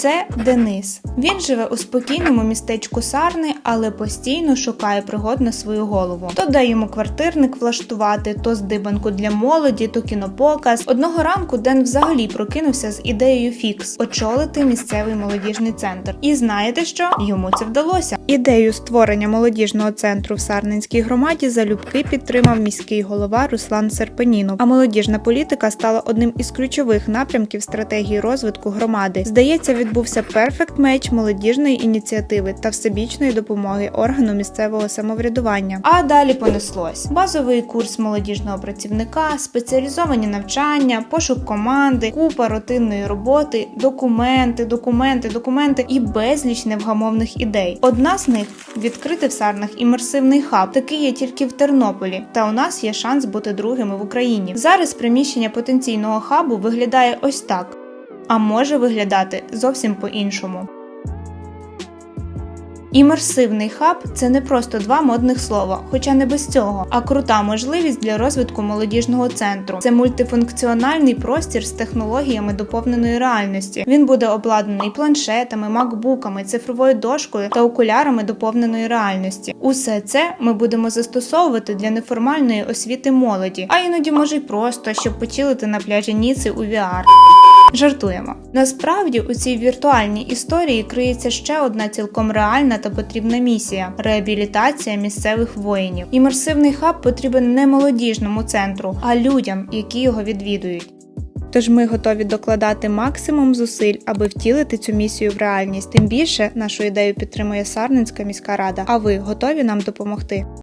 Це Денис. Він живе у спокійному містечку Сарни, але постійно шукає пригод на свою голову. То дай йому квартирник влаштувати, то здибанку для молоді, то кінопоказ. Одного ранку Ден взагалі прокинувся з ідеєю фікс очолити місцевий молодіжний центр. І знаєте що? Йому це вдалося. Ідею створення молодіжного центру в Сарненській громаді залюбки підтримав міський голова Руслан Серпенінов. А молодіжна політика стала одним із ключових напрямків стратегії розвитку громади. Здається, відбувся перфект меч молодіжної ініціативи та всебічної допомоги органу місцевого самоврядування. А далі понеслось: базовий курс молодіжного працівника, спеціалізовані навчання, пошук команди, купа рутинної роботи, документи, документи, документи і безліч невгамовних ідей. Одна з них відкрити в Сарнах імерсивний хаб. Такий є тільки в Тернополі. Та у нас є шанс бути другими в Україні. Зараз приміщення потенційного хабу виглядає ось так, а може виглядати зовсім по-іншому. Імерсивний хаб це не просто два модних слова, хоча не без цього, а крута можливість для розвитку молодіжного центру. Це мультифункціональний простір з технологіями доповненої реальності. Він буде обладнаний планшетами, макбуками, цифровою дошкою та окулярами доповненої реальності. Усе це ми будемо застосовувати для неформальної освіти молоді, а іноді може й просто щоб почилити на пляжі Ніци у VR. Жартуємо. Насправді у цій віртуальній історії криється ще одна цілком реальна та потрібна місія реабілітація місцевих воїнів. Імерсивний хаб потрібен не молодіжному центру, а людям, які його відвідують. Тож ми готові докладати максимум зусиль, аби втілити цю місію в реальність. Тим більше нашу ідею підтримує Сарненська міська рада. А ви готові нам допомогти?